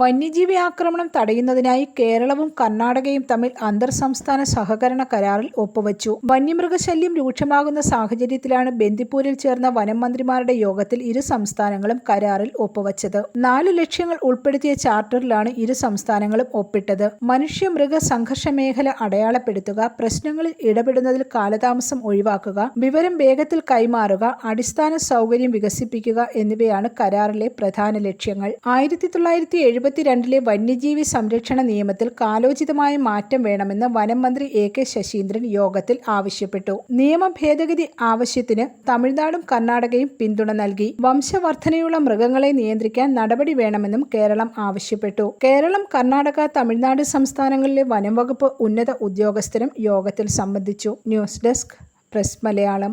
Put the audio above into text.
വന്യജീവി ആക്രമണം തടയുന്നതിനായി കേരളവും കർണാടകയും തമ്മിൽ അന്തർ സംസ്ഥാന സഹകരണ കരാറിൽ ഒപ്പുവച്ചു. വന്യമൃഗശല്യം രൂക്ഷമാകുന്ന സാഹചര്യത്തിലാണ് ബന്ദിപ്പൂരിൽ ചേർന്ന വനം മന്ത്രിമാരുടെ യോഗത്തിൽ ഇരു സംസ്ഥാനങ്ങളും കരാറിൽ ഒപ്പുവച്ചത്. നാല് ലക്ഷ്യങ്ങൾ ഉൾപ്പെടുത്തിയ ചാർട്ടറിലാണ് ഇരു സംസ്ഥാനങ്ങളും ഒപ്പിട്ടത്. മനുഷ്യ മൃഗ സംഘർഷ മേഖല അടയാളപ്പെടുത്തുക പ്രശ്നങ്ങളിൽ ഇടപെടുന്നതിൽ കാലതാമസം ഒഴിവാക്കുക വിവരം വേഗത്തിൽ കൈമാറുക അടിസ്ഥാന സൗകര്യം വികസിപ്പിക്കുക എന്നിവയാണ് കരാറിലെ പ്രധാന ലക്ഷ്യങ്ങൾ. ആയിരത്തി തൊള്ളായിരത്തി എഴുപത്തിരണ്ടിലെ വന്യജീവി സംരക്ഷണ നിയമത്തിൽ കാലോചിതമായ മാറ്റം വേണമെന്ന് വനം മന്ത്രി എ കെ ശശീന്ദ്രൻ യോഗത്തിൽ ആവശ്യപ്പെട്ടു. നിയമ ഭേദഗതി ആവശ്യത്തിന് തമിഴ്നാടും കർണാടകയും പിന്തുണ നൽകി. വംശവർധനയുള്ള മൃഗങ്ങളെ നിയന്ത്രിക്കാൻ നടപടി വേണമെന്നും കേരളം ആവശ്യപ്പെട്ടു. കേരളം കർണാടക തമിഴ്നാട് സംസ്ഥാനങ്ങളിലെ വനം വകുപ്പ് ഉന്നത ഉദ്യോഗസ്ഥരും യോഗത്തിൽ സംബന്ധിച്ചു. News desk press Malayalam.